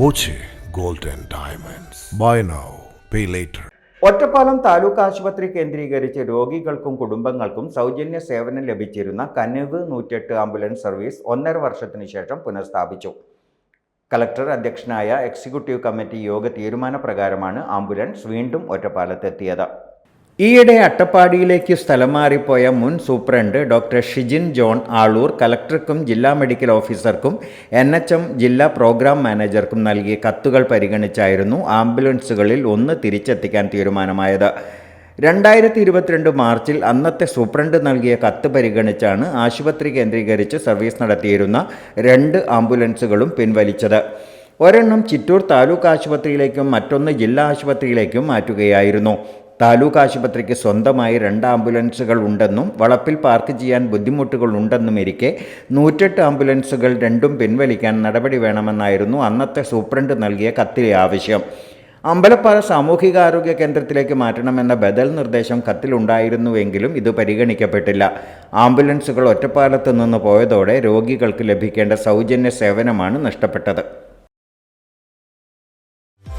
Boche gold diamonds. Buy now pay later. Ottapalam taluk ആശുപത്രി കേന്ദ്രീകരിച്ച് രോഗികൾക്കും കുടുംബങ്ങൾക്കും സൗജന്യ സേവനം ലഭിച്ചിരുന്ന കനവ് നൂറ്റെട്ട് ആംബുലൻസ് സർവീസ് ഒന്നര വർഷത്തിനു ശേഷം പുനഃസ്ഥാപിച്ചു. കളക്ടർ അധ്യക്ഷനായ എക്സിക്യൂട്ടീവ് കമ്മിറ്റി യോഗ തീരുമാനപ്രകാരമാണ് ആംബുലൻസ് വീണ്ടും ഒറ്റപ്പാലത്തെത്തിയത്. ഈയിടെ അട്ടപ്പാടിയിലേക്ക് സ്ഥലം മാറിപ്പോയ മുൻ superintendent doctor Shijin John Aloor കലക്ടർക്കും ജില്ലാ മെഡിക്കൽ ഓഫീസർക്കും എൻ എച്ച് എം ജില്ലാ പ്രോഗ്രാം മാനേജർക്കും നൽകിയ കത്തുകൾ പരിഗണിച്ചായിരുന്നു ആംബുലൻസുകളിൽ ഒന്ന് തിരിച്ചെത്തിക്കാൻ തീരുമാനമായത്. രണ്ടായിരത്തി ഇരുപത്തിരണ്ട് മാർച്ചിൽ അന്നത്തെ സൂപ്രണ്ട് നൽകിയ കത്ത് പരിഗണിച്ചാണ് ആശുപത്രി കേന്ദ്രീകരിച്ച് സർവീസ് നടത്തിയിരുന്ന രണ്ട് ആംബുലൻസുകളും പിൻവലിച്ചത്. ഒരെണ്ണം ചിറ്റൂർ താലൂക്ക് ആശുപത്രിയിലേക്കും മറ്റൊന്ന് ജില്ലാ ആശുപത്രിയിലേക്കും മാറ്റുകയായിരുന്നു. താലൂക്ക് ആശുപത്രിക്ക് സ്വന്തമായി രണ്ട് ആംബുലൻസുകൾ ഉണ്ടെന്നും വളപ്പിൽ പാർക്ക് ചെയ്യാൻ ബുദ്ധിമുട്ടുകൾ ഉണ്ടെന്നും ഇരിക്കെ നൂറ്റെട്ട് ആംബുലൻസുകൾ രണ്ടും പിൻവലിക്കാൻ നടപടി വേണമെന്നായിരുന്നു അന്നത്തെ സൂപ്രണ്ട് നൽകിയ കത്തിലെ ആവശ്യം. അമ്പലപ്പാറ സാമൂഹികാരോഗ്യ കേന്ദ്രത്തിലേക്ക് മാറ്റണമെന്ന ബദൽ നിർദ്ദേശം കത്തിലുണ്ടായിരുന്നുവെങ്കിലും ഇത് പരിഗണിക്കപ്പെട്ടില്ല. ആംബുലൻസുകൾ ഒറ്റപ്പാലത്ത് നിന്ന് പോയതോടെ രോഗികൾക്ക് ലഭിക്കേണ്ട സൗജന്യ സേവനമാണ് നഷ്ടപ്പെട്ടത്.